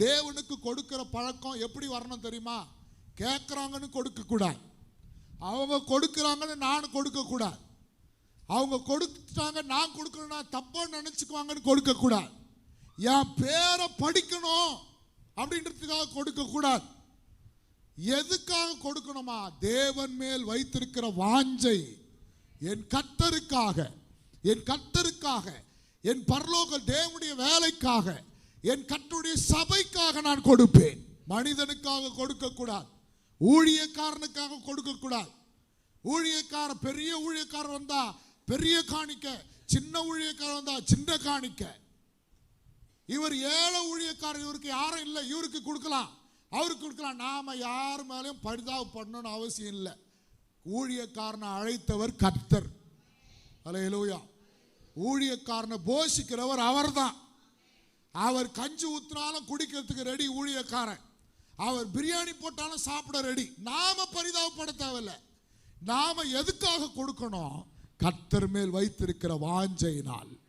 தேவனுக்கு கொடுக்கிற பழக்கம் எப்படி வரணும் தெரியுமா? கேட்குறாங்கன்னு கொடுக்கக்கூடாது. அவங்க கொடுக்குறாங்கன்னு நான் கொடுக்கக்கூடாது. அவங்க கொடுத்துட்டாங்க நான் கொடுக்கணும்னா தப்பாக நினச்சிக்குவாங்கன்னு கொடுக்கக்கூடாது. என் பேரை படிக்கணும் அப்படின்றதுக்காக கொடுக்கக்கூடாது. எதுக்காக கொடுக்கணுமா? தேவன் மேல் வைத்திருக்கிற வாஞ்சை. என் கத்தருக்காக என் கத்தருக்காக என் பரலோக தேவனுடைய வேலைக்காக. என் கட்டுடைய சபைக்காக நான் கொடுப்பேன். மனிதனுக்காக கொடுக்கக்கூடாது. ஊழியக்காரனுக்காக கொடுக்கக்கூடாது. ஊழியக்கார பெரிய ஊழியக்காரர் வந்தா பெரிய காணிக்க. சின்ன ஊழியக்காரர் வந்தா சின்ன காணிக்க. இவர் ஏழை ஊழியக்காரர் இவருக்கு யாரும் இல்லை. இவருக்கு கொடுக்கலாம். அவருக்கு கொடுக்கலாம். நாம யார் மேலேயும் பரிதாபப்படணும்னு அவசியம் இல்லை. ஊழியக்காரனை அழைத்தவர் கர்த்தர். அலையலூயா. ஊழியக்காரனை போஷிக்கிறவர் அவர்தான். அவர் கஞ்சி ஊத்துனாலும் குடிக்கிறதுக்கு ரெடி ஊழியக்காரன். அவர் பிரியாணி போட்டாலும் சாப்பிட ரெடி நாம பரிதாபப்பட தேவையில்லை நாம எதுக்காக கொடுக்கணும்? கத்தர் மேல் வைத்திருக்கிற வாஞ்சையினால்.